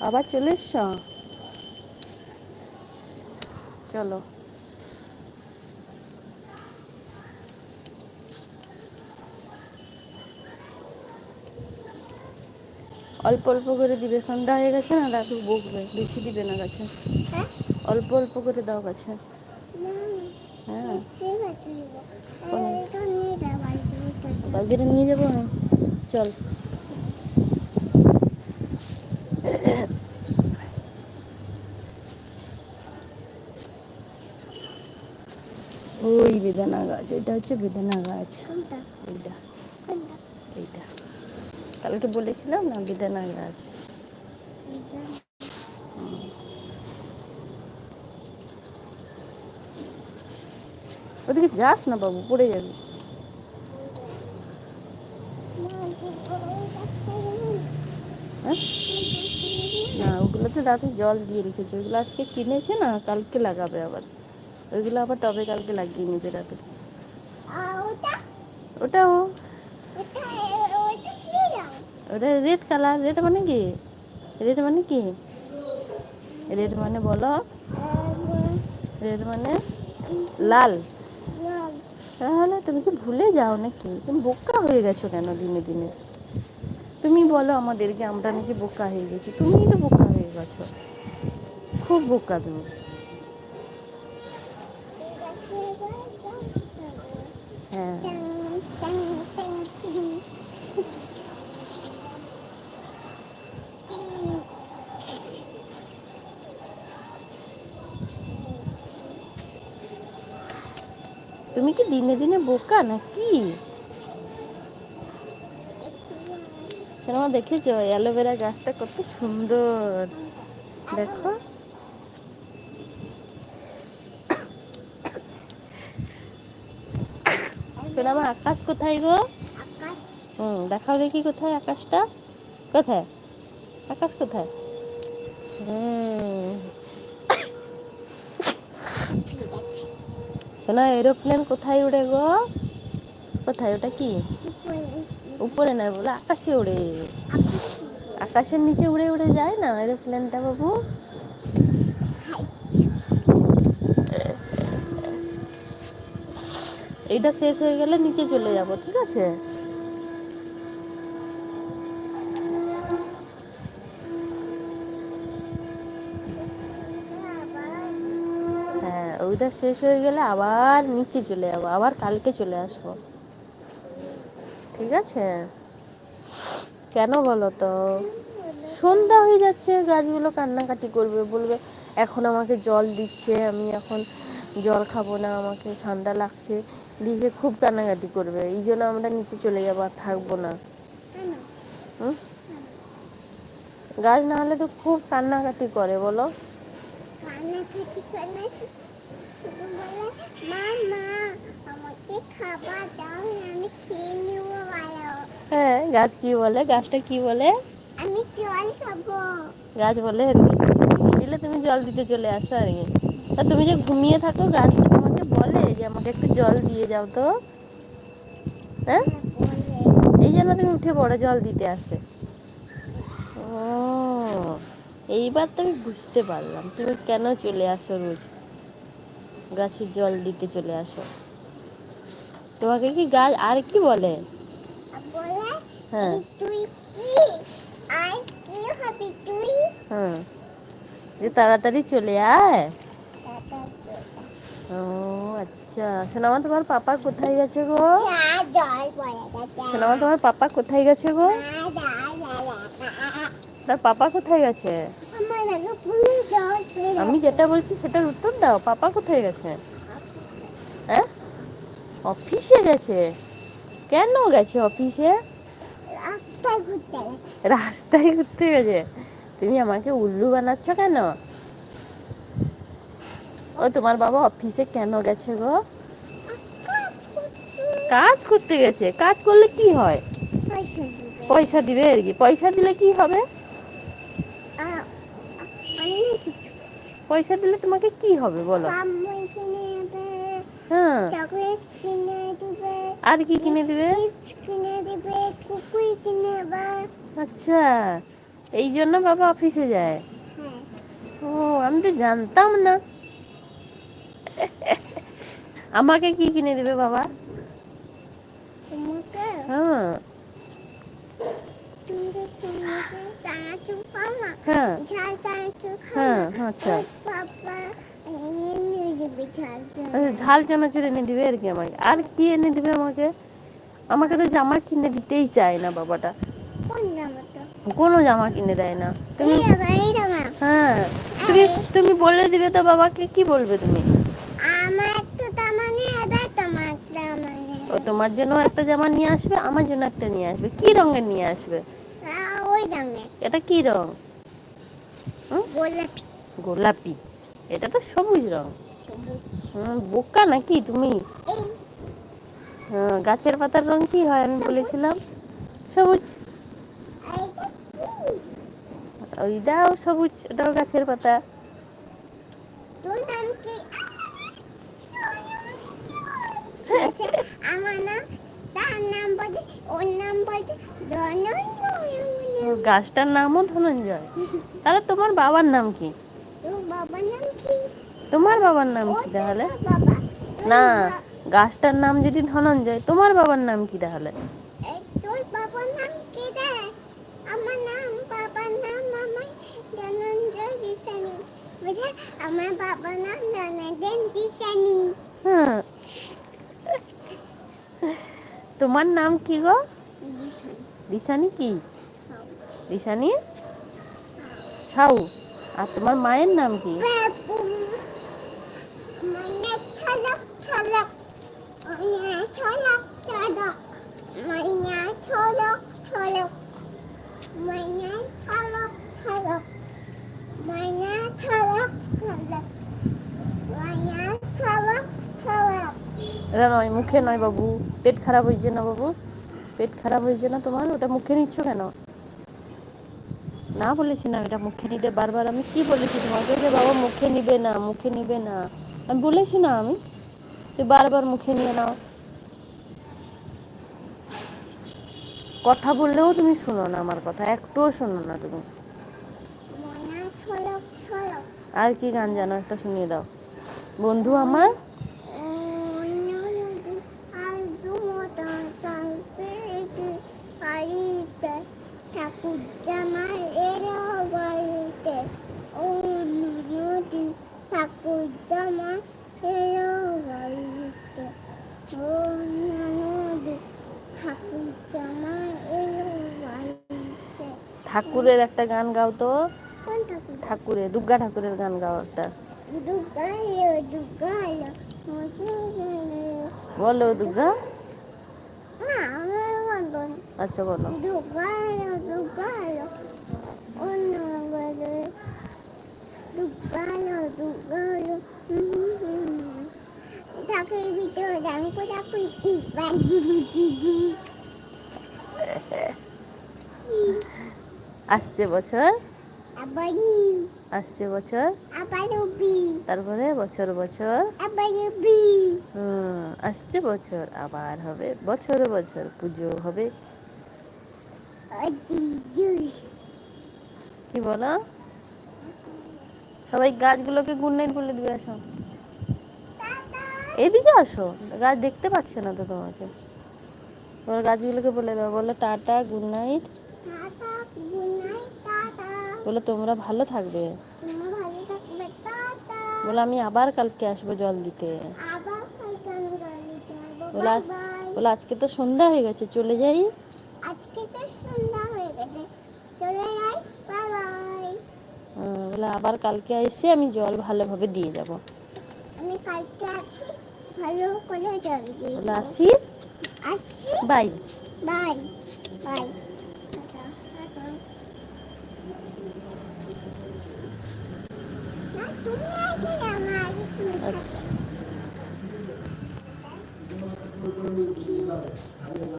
আবার চলে এসছ? চলো। অল্প অল্প করে দিবে। সন্ধ্যা হয়ে গেছে না দাদু বকবে। বেশি দিবে না গাছে। হ্যাঁ? অল্প অল্প করে দাও গাছে। হ্যাঁ। নিয়ে যাব চল। ওই বেদানা গাছ এটা হচ্ছে বেদানা গাছ। এইটা। এইটা। কালকে বলেছিলাম না বেদানা গাছ। ওদিকে যাস না বাবু পড়ে যাবি। হ্যাঁ? না ওগুলোতে দাদু জল দিয়ে রেখেছে। ওগুলো আজকে কিনেছে না কালকে লাগাবে আবার। ওইগুলো আবার টবে কালকে লাগিয়ে নেবে ওটা? ওটাও। ওটা রেড কালার রেড মানে কি? রেড মানে কি? রেড মানে বলো। রেড মানে লাল। তাহলে তুমি কি ভুলে যাও নাকি? তুমি বোকা হয়ে গেছো কেন দিনে দিনে? তুমি বলো আমাদেরকে আমরা নাকি বোকা হয়ে গেছি। তুমিই তো বোকা হয়ে গেছো। খুব বোকা তুমি। হ্যাঁ। তুমি কি দিনে দিনে বোকা নাকি? কেন দেখেছ অ্যালোভেরা গাছটা কত সুন্দর। দেখো। আমার আকাশ কোথায় গো? হুম দেখাও দেখি কোথায় আকাশটা। কোথায়? আকাশ কোথায়? হুম। শোনো এরোপ্লেন কোথায় উড়ে গো? কোথায়? ওটা কি? উপরে না বলে আকাশে উড়ে। আকাশের নিচে উড়ে উড়ে যায় না এরোপ্লেনটা বাবু? এইটা শেষ হয়ে গেলে নিচে চলে যাব, ঠিক আছে? হ্যাঁ ওইটা শেষ হয়ে গেলে আবার নিচে চলে যাব, আবার কালকে চলে আসব। ঠিক আছে? কেন বলো তো? সন্ধ্যা হয়ে যাচ্ছে, গাছগুলো কান্নাকাটি করবে, বলবে, এখন আমাকে জল দিচ্ছে, আমি এখন জল খাব না আমাকে ঠান্ডা লাগছে। দিয়ে খুব কান্নাকাটি করবে এই জন্য আমরা নিচে চলে যাব আর থাকব না? গাছ না হলে তো খুব কান্নাকাটি করে বলো। হ্যাঁ গাছ কি বলে? গাছটা কি বলে? আমি জল খাব। গাছ বলে দিলে তুমি জল দিতে চলে আসো আর কি। তা তুমি যে ঘুমিয়ে থাকো গাছ কি তোমাকে বলে যে আমাকে একটু জল দিয়ে যাও তো। হ্যাঁ? এই জন্য তুমি উঠে পড়ো জল দিতে আসতে। ও এইবার তো আমি বুঝতে পারলাম। তুমি কেন চলে আসো রোজ? গাছের জল দিতে চলে আসো। তোমাকে কি গাছ আর কি বলে? হ্যাঁ। আর হুম যে তাড়াতাড়ি চলে আয়। ও আচ্ছা। সোনামা তোমার পাপা কোথায় গেছে গো? সোনামা তোমার পাপা কোথায় গেছে গো? তার পাপা কোথায় গেছে? আমি যেটা বলছি সেটার উত্তর দাও। পাপা কোথায় গেছে? হ্যাঁ? অফিসে গেছে? কেন গেছে অফিসে? রাস্তায় ঘুরতে গেছে? তুমি আমাকে উল্লু বানাচ্ছ কেন? ও তোমার বাবা অফিসে কেন গেছে গো? কাজ করতে গেছে। কাজ করলে কি হয়? পয়সা দিবে। আর কি। পয়সা দিলে কি হবে? পয়সা দিলে তোমাকে কি হবে বলো? হ্যাঁ। আর কি কিনে দিবে? কিনে দিবে কিনে দেবে। আচ্ছা। এই জন্য বাবা অফিসে যায়? হ্যাঁ। ও আমি তো জানতাম না। আমাকে কি কিনে দেবে বাবা? হ্যাঁ। হ্যাঁ। ঝাল চানাচুর হ্যাঁ আচ্ছা। এনে ঝাল ঝাল ঝাল চানাচুর এনে দিবে আর কি আমাকে। আর কি এনে দিবে আমাকে? আমাকে তো জামা কিনে দিতেই চায় না বাবাটা। কোনো জামা কিনে দেয় না। তুমি হ্যাঁ। তুমি তুমি বলে দিবে তো বাবাকে কি বলবে তুমি আমার একটা জামা নিয়ে এবার তোমার জামা নিয়ে ও তোমার জন্য একটা জামা নিয়ে আসবে আমার জন্য একটা নিয়ে আসবে। কি রঙের নিয়ে আসবে? ওই এটা কি রং? গোলাপি। গোলাপি। এটা তো সবুজ রং। বোকা নাকি তুমি? হ্যাঁ, গাছের পাতার রং কি হয় আমি বলেছিলাম? সবুজ। ওইটাও সবুজ ওটাও গাছের পাতা। আমার নাম তার নাম বলছে ওর নাম বলছে ধনঞ্জয় ওর গাছটার নামও ধনঞ্জয়। তাহলে তোমার বাবার নাম কি? তোর বাবার নাম কি? তোমার বাবার নাম কি তাহলে? বাবা না গাছটার নাম যদি ধনঞ্জয় তোমার বাবার নাম কি তাহলে? তোর বাবার নাম কি রে? আমার নাম বাবার নাম আমার ধনঞ্জয় দিশানি। আমার বাবার নাম ধনঞ্জয় দিশানি। হ্যাঁ তোমার নাম কি গো? দিশানি। কি? দিশানি? সাউ আর তোমার মায়ের নাম কি? ছলক ছলক ছলক মানে ছলক ছলক মানে ছলক ছলক মানে ছলক ছলক এটা নয় মুখে নয় বাবু। পেট খারাপ হয়েছে না বাবু? পেট খারাপ হয়েছে না তোমার? ওটা মুখে নিচ্ছ কেন? না বলেছি না এটা মুখে নিতে বারবার। আমি কি বলেছি তোমাকে যে বাবা মুখে নিবে না মুখে নিবে না। আমি বলেছি না আমি? যে বারবার মুখে নিয়ে নাও। কথা বললেও তুমি শোনো না আমার কথা একটুও শোনো না তুমি। আর কি গান জানো একটা শুনিয়ে দাও। বন্ধু আমার ঠাকুরের একটা গান গাও তো। ঠাকুর? ঠাকুরের দুর্গা ঠাকুরের গান গাও একটা। বলো দুর্গা। আচ্ছা বলো। আসছে বছর? আসছে বছর? তারপরে বছর বছর? আসছে বছর আবার হবে। বছর বছর পুজো হবে। কি বলো? সবাই গাছগুলোকে গুড নাইট বলে দিয়ে আসো। এদিকে আসো গাছ দেখতে পাচ্ছে না তো তোমাকে। তোমার গাছগুলোকে বলে দাও বলো tata good night tata good night tata বলে তোমরা ভালো থাকবে। বলে আমি আবার কালকে আসব জল দিতে। বলে বলে আজকে তো সন্ধ্যা হয়ে গেছে চলে যাই? আজকে তো সন্ধ্যা হয়ে গেছে চলে যাই বাই বাই হুম, বলে আবার কালকে এসে আমি জল ভালোভাবে দিয়ে যাব। আমি কালকে আছি ভালো করে জল দিয়ে আসি। Bye. Bye bye tata tata না তুমি আগে না আমার আগে তুমি আচ্ছা।